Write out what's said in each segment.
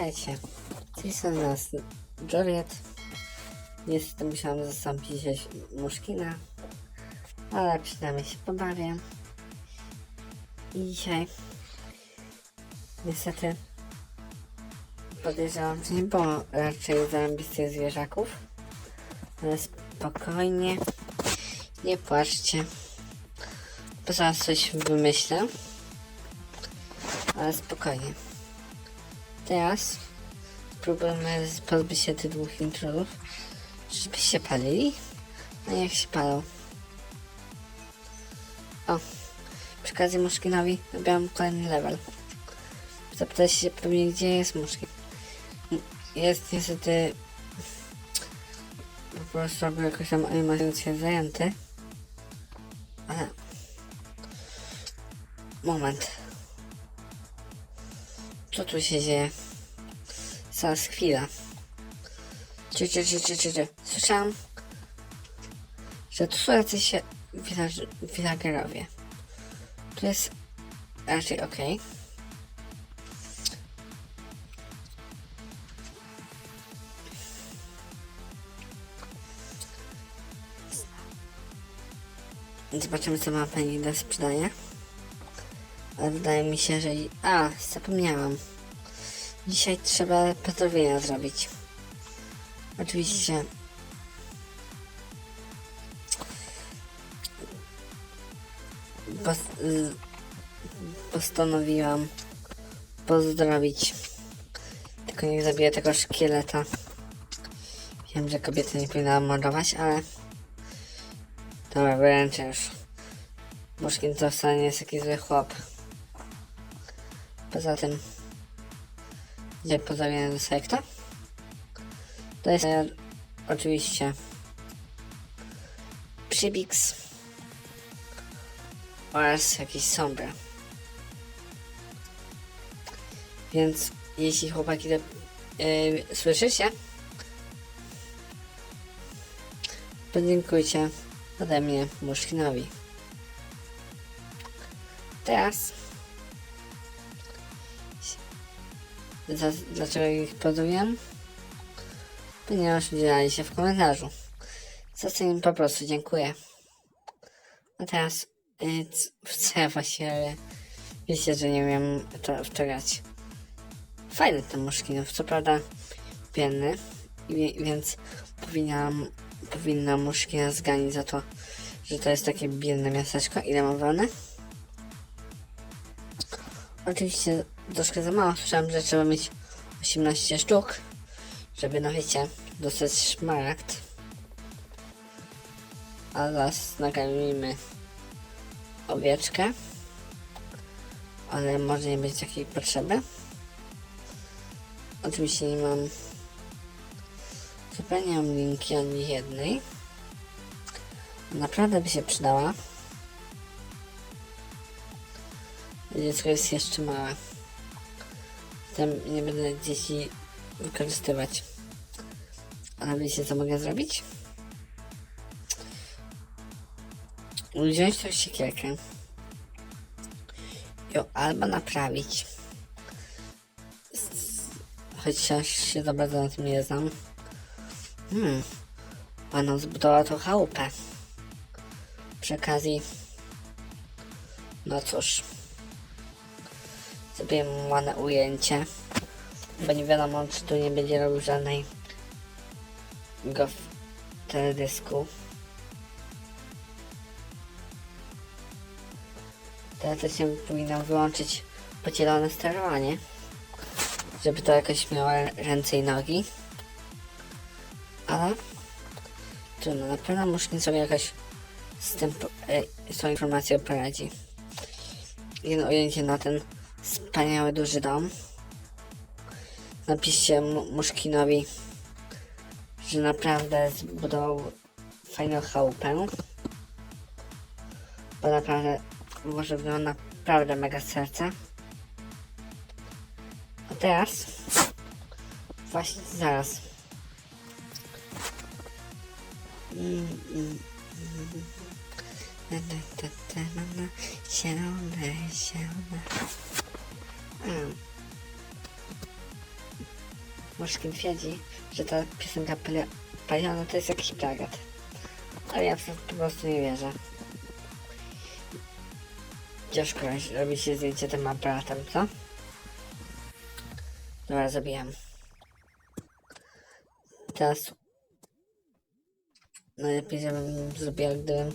Tej strony nas Juliet. Niestety musiałam zastąpić Muszkina, ale przynajmniej się pobawię. I dzisiaj niestety podejrzewam, że nie było raczej zarąbistych zwierzaków, ale spokojnie, nie płaczcie. Zaraz coś wymyślę, ale spokojnie. Teraz spróbujemy pozbyć się tych dwóch intrudów, żeby się palili. No jak się palą. O, przy okazji Muszkinowi robiłam kolejny level. Zapytać się pewnie, gdzie jest Muszkin. Jest niestety po prostu robił jakoś tam animację zajęty. Ale... Moment. Co tu się dzieje? Zaraz chwila. Czy, czy, czy, czy, czy, czy. Słyszałam, że tu są jacyś villager- villagerowie. Tu jest raczej ok. Zobaczymy, co ma pani do sprzedania. Ale wydaje mi się, że... A, zapomniałam. Dzisiaj trzeba pozdrowienia zrobić. Oczywiście. Pos y, postanowiłam pozdrowić. Tylko nie zabiję tego szkieleta. Wiem, że kobiety nie powinna mordować, ale... Dobra, wręczę już. Muszkin to wcale nie jest jakiś zły chłop. Poza tym... Gdzie pozdrawiam do sekta? To jest oczywiście Przybix oraz jakiś Sombra. Więc jeśli chłopaki to, yy, słyszycie, podziękujcie ode mnie Muszkinowi. Teraz dlaczego ich pozdrowiłem? Ponieważ udzielali się w komentarzu. Za co im po prostu dziękuję. A teraz yy, co ja właściwie ale wiecie, że nie wiem to, w to grać. Fajny ten muszkinów, co prawda biedny, więc powinnam, powinna muszkina zganić za to, że to jest takie biedne miasteczko. Ile mam wolne? Oczywiście troszkę za mało. Słyszałem, że trzeba mieć 18 sztuk, żeby, no wiecie, dostać szmaragd. A zaraz nakarmimy owieczkę. Ale może nie być takiej potrzeby. Oczywiście nie mam zupełnie linki ani jednej. Naprawdę by się przydała. Dziecko jest jeszcze małe. Zatem nie będę dzieci wykorzystywać. Ale wiecie co mogę zrobić? Wziąć tą siekierkę. Ją albo naprawić. Chociaż się za bardzo na tym nie znam. Hmm. Pana zbudowała tą chałupę. Przy okazji. No cóż. Zrobię mu ujęcie. Bo nie wiadomo, czy tu nie będzie robił żadnej go w teledysku. Teraz się powinno wyłączyć podzielone sterowanie. Żeby to jakoś miało ręce i nogi. Ale trudno, na pewno muszę sobie jakoś z tym, e, z tą informacją poradzi. Jedno ujęcie na ten wspaniały duży dom. Napiszcie mu- Muszkinowi, że naprawdę zbudował fajną chałupę. Bo naprawdę może wygląda naprawdę mega z serca. A teraz właśnie zaraz. Zielone, zielone. A. Muszkin twierdzi, że ta piosenka Pali- Paliona to jest jakiś plagiat. Ale ja po prostu nie wierzę. Ciężko robi się zdjęcie tym aparatem, co? Dobra, zrobiłem. Teraz najlepiej, żebym zrobiła, gdybym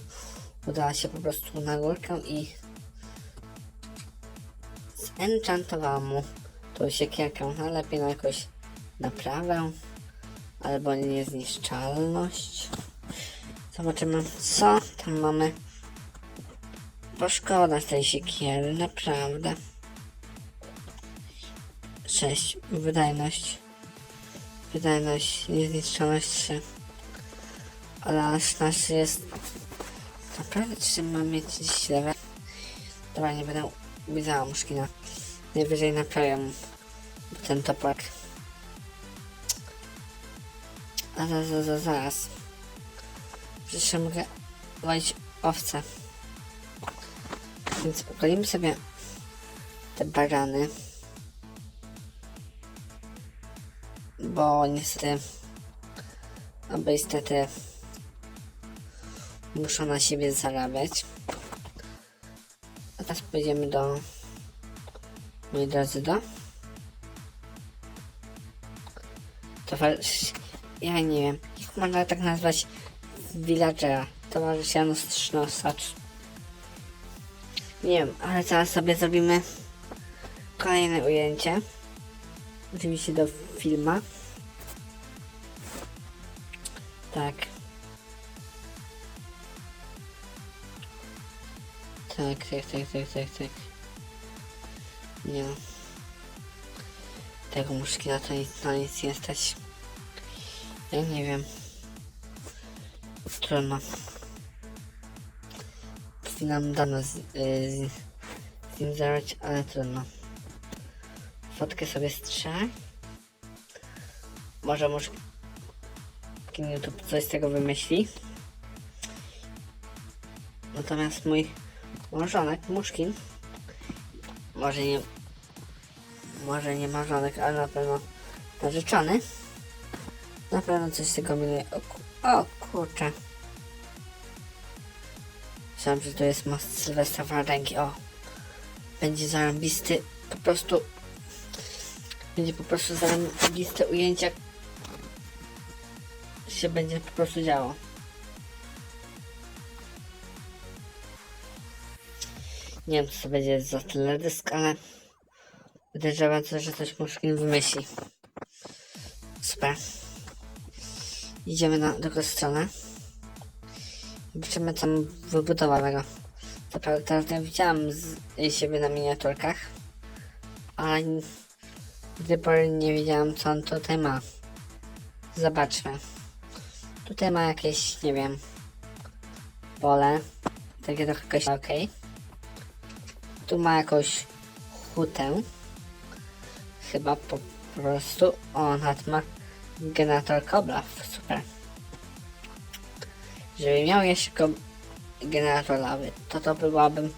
udała się po prostu na górkę i zenchantowała mu tą siekierkę, najlepiej na jakąś naprawę albo niezniszczalność. Zobaczymy, co tam mamy. Bo szkoda tej siekiery, naprawdę. 6. Wydajność. Wydajność, niezniszczalność 3. Ale aż nasz jest... Naprawdę, czy mam mieć 30 level? Dobra, nie będę ubierała muszkina. Najwyżej mu ten toprak. A zaraz, zaraz, zaraz. Przecież mogę łowić owce. Więc ukolimy sobie te barany. Bo niestety, albo niestety muszą na siebie zarabiać. Teraz pójdziemy do, moi drodzy, do ja nie wiem, jak można tak nazwać villagera, towarzysz Janusz Sznosacz. Nie wiem, ale teraz sobie zrobimy kolejne ujęcie. Oczywiście do filma. Tak. Tak, tak, tak, tak, tak, tak. Nie. Tego muszkina to nic, na nic nie stać. Ja nie wiem. Trudno. Powinnam dawno z, y, z, z nim ale trudno. Fotkę sobie strzelę. Może muszkin YouTube coś z tego wymyśli. Natomiast mój małżonek, Muszkin, może nie, może nie małżonek, ale na pewno narzeczony, na pewno coś z tego minuje. O, o kurczę. Myślałem, że to jest most Sylwestra Wardęgi. O, będzie zarąbisty, po prostu będzie po prostu zarąbiste ujęcia się będzie po prostu działo. Nie wiem, co to będzie za teledysk, ale podejrzewam, co, że coś Muszkin wymyśli. Super. Idziemy na drugą stronę. Zobaczymy, co wybudowałego. Co prawda, teraz nie widziałam z siebie na miniaturkach, ale do tej pory nie wiedziałam, co on tutaj ma. Zobaczmy. Tutaj ma jakieś, nie wiem, pole. Takie trochę okej. Tu ma jakąś hutę. Chyba po prostu on nawet ma generator kobla. Super. Żeby miał jeszcze generator lawy, to to byłabym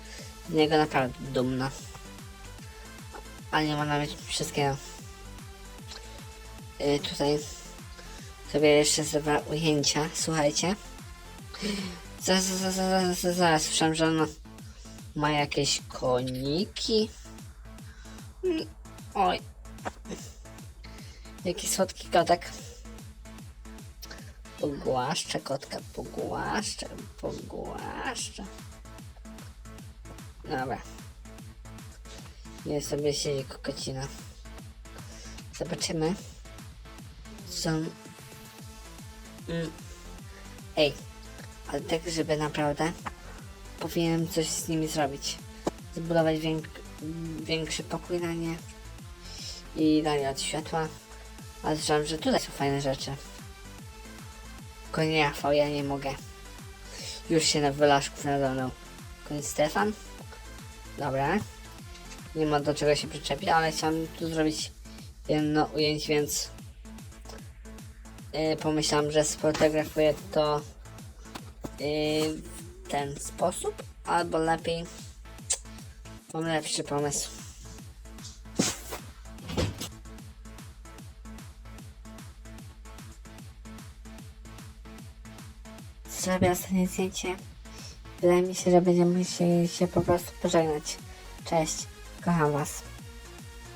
z niego naprawdę dumna. Ale nie można mieć wszystkiego. Yy, tutaj sobie jeszcze zrobię ujęcia, słuchajcie. Zaraz, zaraz, zaraz, zaraz, zaraz, słyszałem, że on ma jakieś koniki. Mm, Oj. Jaki słodki kotek. Pogłaszczę kotka, pogłaszczę, pogłaszczę. Dobra. Nie sobie siedzi kokocina. Zobaczymy. Co... Mm. Ej, ale tak, żeby naprawdę powinienem coś z nimi zrobić. Zbudować więk większy pokój na nie i danie od światła. Ale słyszałem, że tutaj są fajne rzeczy. Tylko nie ja nie mogę. Już się na wylaszków nadonął. Koń Stefan? Dobra. Nie ma do czego się przyczepić, ale chciałem tu zrobić jedno ujęcie, więc yy, pomyślałam, że sfotografuję to yy, ten sposób, albo lepiej mam lepszy pomysł. Zrobię ostatnie zdjęcie. Wydaje mi się, że będziemy musieli się po prostu pożegnać. Cześć, kocham Was.